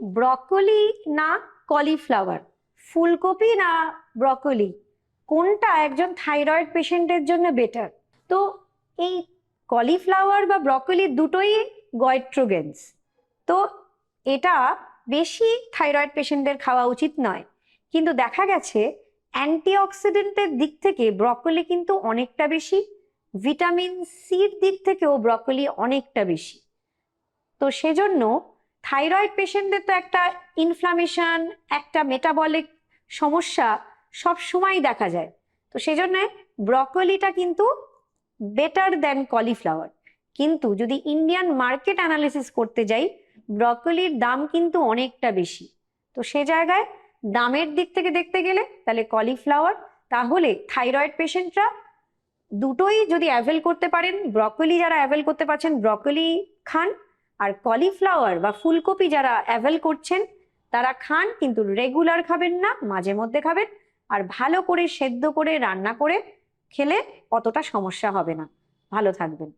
Broccoli না cauliflower? ফুলকপি না ব্রকলি? কোনটা একজন থাইরয়েড পেশেন্টের জন্য বেটার? তো এই কলিফ্লাওয়ার বা ব্রকলি দুটোই গয়েট্রোগেন্স। তো এটা বেশি থাইরয়েড পেশেন্টদের খাওয়া উচিত নয়। কিন্তু দেখা গেছে অ্যান্টিঅক্সিডেন্টের দিক থেকে ব্রকলি কিন্তু অনেকটা বেশি, ভিটামিন সির দিক থেকেও ব্রকলি অনেকটা বেশি। তো সেজন্য থাইরয়েড পেশেন্টদের তো একটা ইনফ্লামেশন একটা মেটাবলিক সমস্যা সব সময় দেখা যায়। তো সেজন্য ব্রকলিটা কিন্তু বেটার দেন কলিফ্লাওয়ার কিন্তু যদি ইন্ডিয়ান মার্কেট অ্যানালিসিস করতে যাই ব্রকলির দাম কিন্তু অনেকটা বেশি। তো সে জায়গায় দামের দিক থেকে দেখতে গেলে তাহলে কলিফ্লাওয়ার তাহলে থাইরয়েড পেশেন্টরা দুটোই যদি অ্যাভেল করতে পারেন ব্রকলি যারা অ্যাভেল করতে পারছেন ব্রকলি খান আর কলিফ্লাওয়ার বা ফুলকপি যারা অ্যাভেল করছেন, তারা খান, কিন্তু রেগুলার খাবেন না, মাঝে মধ্যে খাবেন। আর ভালো করে, সেদ্ধ করে, রান্না করে খেলে অতটা সমস্যা হবে না। ভালো থাকবেন।